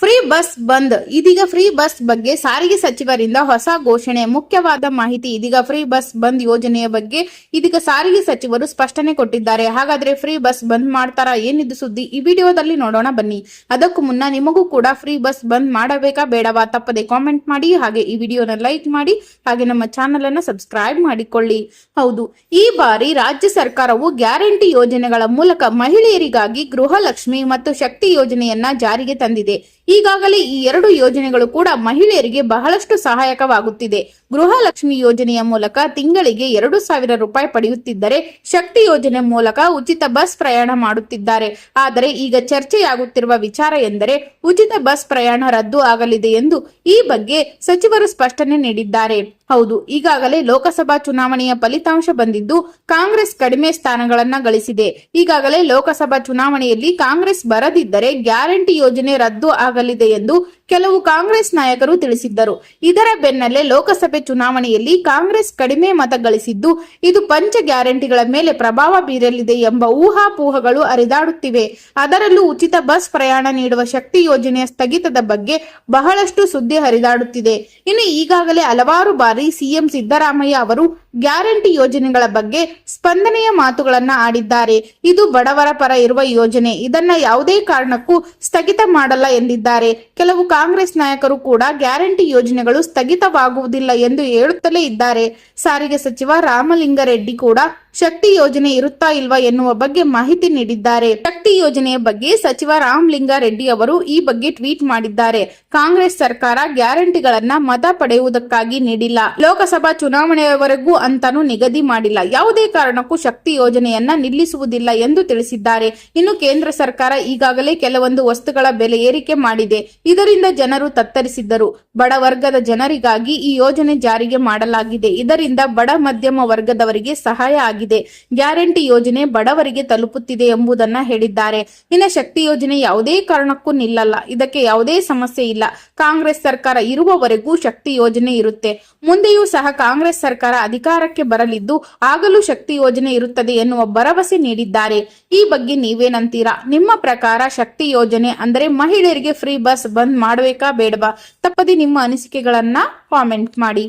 Free bus bandh. ಇದೀಗ free bus ಬಗ್ಗೆ ಸಾರಿಗೆ ಸಚಿವರಿಂದ ಹೊಸ ಘೋಷಣೆ. ಮುಖ್ಯವಾದ ಮಾಹಿತಿ, ಇದೀಗ ಫ್ರೀ ಬಸ್ ಬಂದ್ ಯೋಜನೆಯ ಬಗ್ಗೆ ಇದೀಗ ಸಾರಿಗೆ ಸಚಿವರು ಸ್ಪಷ್ಟನೆ ಕೊಟ್ಟಿದ್ದಾರೆ. ಹಾಗಾದ್ರೆ ಫ್ರೀ ಬಸ್ ಬಂದ್ ಮಾಡ್ತಾರಾ? ಏನಿದು ಸುದ್ದಿ? ಈ ವಿಡಿಯೋದಲ್ಲಿ ನೋಡೋಣ ಬನ್ನಿ. ಅದಕ್ಕೂ ಮುನ್ನ ನಿಮಗೂ ಕೂಡ ಫ್ರೀ ಬಸ್ ಬಂದ್ ಮಾಡಬೇಕಾ ಬೇಡವಾ ತಪ್ಪದೆ ಕಾಮೆಂಟ್ ಮಾಡಿ, ಹಾಗೆ ಈ ವಿಡಿಯೋನ ಲೈಕ್ ಮಾಡಿ, ಹಾಗೆ ನಮ್ಮ ಚಾನೆಲ್ ಅನ್ನ ಸಬ್ಸ್ಕ್ರೈಬ್ ಮಾಡಿಕೊಳ್ಳಿ. ಹೌದು, ಈ ಬಾರಿ ರಾಜ್ಯ ಸರ್ಕಾರವು ಗ್ಯಾರಂಟಿ ಯೋಜನೆಗಳ ಮೂಲಕ ಮಹಿಳೆಯರಿಗಾಗಿ ಗೃಹಲಕ್ಷ್ಮಿ ಮತ್ತು ಶಕ್ತಿ ಯೋಜನೆಯನ್ನ ಜಾರಿಗೆ ತಂದಿದೆ. ಈಗಾಗಲೇ ಈ ಎರಡು ಯೋಜನೆಗಳು ಕೂಡ ಮಹಿಳೆಯರಿಗೆ ಬಹಳಷ್ಟು ಸಹಾಯಕವಾಗುತ್ತಿದೆ. ಗೃಹಲಕ್ಷ್ಮಿ ಯೋಜನೆಯ ಮೂಲಕ ತಿಂಗಳಿಗೆ ಎರಡು ಸಾವಿರ ರೂಪಾಯಿ ಪಡೆಯುತ್ತಿದ್ದರೆ ಶಕ್ತಿ ಯೋಜನೆ ಮೂಲಕ ಉಚಿತ ಬಸ್ ಪ್ರಯಾಣ ಮಾಡುತ್ತಿದ್ದಾರೆ. ಆದರೆ ಈಗ ಚರ್ಚೆಯಾಗುತ್ತಿರುವ ವಿಚಾರ ಎಂದರೆ ಉಚಿತ ಬಸ್ ಪ್ರಯಾಣ ರದ್ದು ಆಗಲಿದೆ ಎಂದು ಈ ಬಗ್ಗೆ ಸಚಿವರು ಸ್ಪಷ್ಟನೆ ನೀಡಿದ್ದಾರೆ. ಹೌದು, ಈಗಾಗಲೇ ಲೋಕಸಭಾ ಚುನಾವಣೆಯ ಫಲಿತಾಂಶ ಬಂದಿದ್ದು ಕಾಂಗ್ರೆಸ್ ಕಡಿಮೆ ಸ್ಥಾನಗಳನ್ನ ಗಳಿಸಿದೆ. ಈಗಾಗಲೇ ಲೋಕಸಭಾ ಚುನಾವಣೆಯಲ್ಲಿ ಕಾಂಗ್ರೆಸ್ ಬರದಿದ್ದರೆ ಗ್ಯಾರಂಟಿ ಯೋಜನೆ ರದ್ದು ಆಗಲಿದೆ ಎಂದು ಕೆಲವು ಕಾಂಗ್ರೆಸ್ ನಾಯಕರು ತಿಳಿಸಿದ್ದರು. ಇದರ ಬೆನ್ನಲ್ಲೇ ಲೋಕಸಭೆ ಚುನಾವಣೆಯಲ್ಲಿ ಕಾಂಗ್ರೆಸ್ ಕಡಿಮೆ ಮತ ಗಳಿಸಿದ್ದು, ಇದು ಪಂಚ ಗ್ಯಾರಂಟಿಗಳ ಮೇಲೆ ಪ್ರಭಾವ ಬೀರಲಿದೆ ಎಂಬ ಊಹಾಪೋಹಗಳು ಹರಿದಾಡುತ್ತಿವೆ. ಅದರಲ್ಲೂ ಉಚಿತ ಬಸ್ ಪ್ರಯಾಣ ನೀಡುವ ಶಕ್ತಿ ಯೋಜನೆಯ ಸ್ಥಗಿತದ ಬಗ್ಗೆ ಬಹಳಷ್ಟು ಸುದ್ದಿ ಹರಿದಾಡುತ್ತಿದೆ. ಇನ್ನು ಈಗಾಗಲೇ ಹಲವಾರು ಬಾರಿ ಸಿಎಂ ಸಿದ್ದರಾಮಯ್ಯ ಅವರು ಗ್ಯಾರಂಟಿ ಯೋಜನೆಗಳ ಬಗ್ಗೆ ಸ್ಪಂದನೆಯ ಮಾತುಗಳನ್ನ ಆಡಿದ್ದಾರೆ. ಇದು ಬಡವರ ಪರ ಇರುವ ಯೋಜನೆ. ಇದನ್ನ ಯಾವುದೇ ಕಾರಣಕ್ಕೂ ಸ್ಥಗಿತ ಮಾಡಲ್ಲ ಎಂದಿದ್ದಾರೆ. ಕೆಲವು ಕಾಂಗ್ರೆಸ್ ನಾಯಕರು ಕೂಡ ಗ್ಯಾರಂಟಿ ಯೋಜನೆಗಳು ಸ್ಥಗಿತವಾಗುವುದಿಲ್ಲ ಎಂದು ಹೇಳುತ್ತಲೇ ಇದ್ದಾರೆ. ಸಾರಿಗೆ ಸಚಿವ ರಾಮಲಿಂಗಾರೆಡ್ಡಿ ಕೂಡ ಶಕ್ತಿ ಯೋಜನೆ ಇರುತ್ತಾ ಇಲ್ವಾ ಎನ್ನುವ ಬಗ್ಗೆ ಮಾಹಿತಿ ನೀಡಿದ್ದಾರೆ. ಶಕ್ತಿ ಯೋಜನೆಯ ಬಗ್ಗೆ ಸಚಿವ ರಾಮಲಿಂಗಾರೆಡ್ಡಿ ಅವರು ಈ ಬಗ್ಗೆ ಟ್ವೀಟ್ ಮಾಡಿದ್ದಾರೆ. ಕಾಂಗ್ರೆಸ್ ಸರ್ಕಾರ ಗ್ಯಾರಂಟಿಗಳನ್ನ ಮತ ಪಡೆಯುವುದಕ್ಕಾಗಿ ನೀಡಿಲ್ಲ. ಲೋಕಸಭಾ ಚುನಾವಣೆಯವರೆಗೂ ಅಂತಾನೂ ನಿಗದಿ ಮಾಡಿಲ್ಲ. ಯಾವುದೇ ಕಾರಣಕ್ಕೂ ಶಕ್ತಿ ಯೋಜನೆಯನ್ನ ನಿಲ್ಲಿಸುವುದಿಲ್ಲ ಎಂದು ತಿಳಿಸಿದ್ದಾರೆ. ಇನ್ನು ಕೇಂದ್ರ ಸರ್ಕಾರ ಈಗಾಗಲೇ ಕೆಲವೊಂದು ವಸ್ತುಗಳ ಬೆಲೆ ಏರಿಕೆ ಮಾಡಿದೆ. ಇದರಿಂದ ಜನರು ತತ್ತರಿಸಿದ್ದರು. ಬಡ ವರ್ಗದ ಜನರಿಗಾಗಿ ಈ ಯೋಜನೆ ಜಾರಿಗೆ ಮಾಡಲಾಗಿದೆ. ಇದರಿಂದ ಬಡ ಮಧ್ಯಮ ವರ್ಗದವರಿಗೆ ಸಹಾಯ ಆಗಿದೆ ಗ್ಯಾರಂಟಿ ಯೋಜನೆ ಬಡವರಿಗೆ ತಲುಪುತ್ತಿದೆ ಎಂಬುದನ್ನ ಹೇಳಿದ್ದಾರೆ. ಇನ್ನು ಶಕ್ತಿ ಯೋಜನೆ ಯಾವುದೇ ಕಾರಣಕ್ಕೂ ನಿಲ್ಲಲ್ಲ. ಇದಕ್ಕೆ ಯಾವುದೇ ಸಮಸ್ಯೆ ಇಲ್ಲ. ಕಾಂಗ್ರೆಸ್ ಸರ್ಕಾರ ಇರುವವರೆಗೂ ಶಕ್ತಿ ಯೋಜನೆ ಇರುತ್ತೆ. ಮುಂದೆಯೂ ಸಹ ಕಾಂಗ್ರೆಸ್ ಸರ್ಕಾರ ಅಧಿಕಾರಕ್ಕೆ ಬರಲಿದ್ದು ಆಗಲೂ ಶಕ್ತಿ ಯೋಜನೆ ಇರುತ್ತದೆ ಎನ್ನುವ ಭರವಸೆ ನೀಡಿದ್ದಾರೆ. ಈ ಬಗ್ಗೆ ನೀವೇನಂತೀರಾ? ನಿಮ್ಮ ಪ್ರಕಾರ ಶಕ್ತಿ ಯೋಜನೆ ಅಂದರೆ ಮಹಿಳೆಯರಿಗೆ ಫ್ರೀ ಬಸ್ ಬಂದ್ ಮಾಡಬೇಕಾ ಬೇಡವಾ? ತಪ್ಪದೆ ನಿಮ್ಮ ಅನಿಸಿಕೆಗಳನ್ನ ಕಾಮೆಂಟ್ ಮಾಡಿ.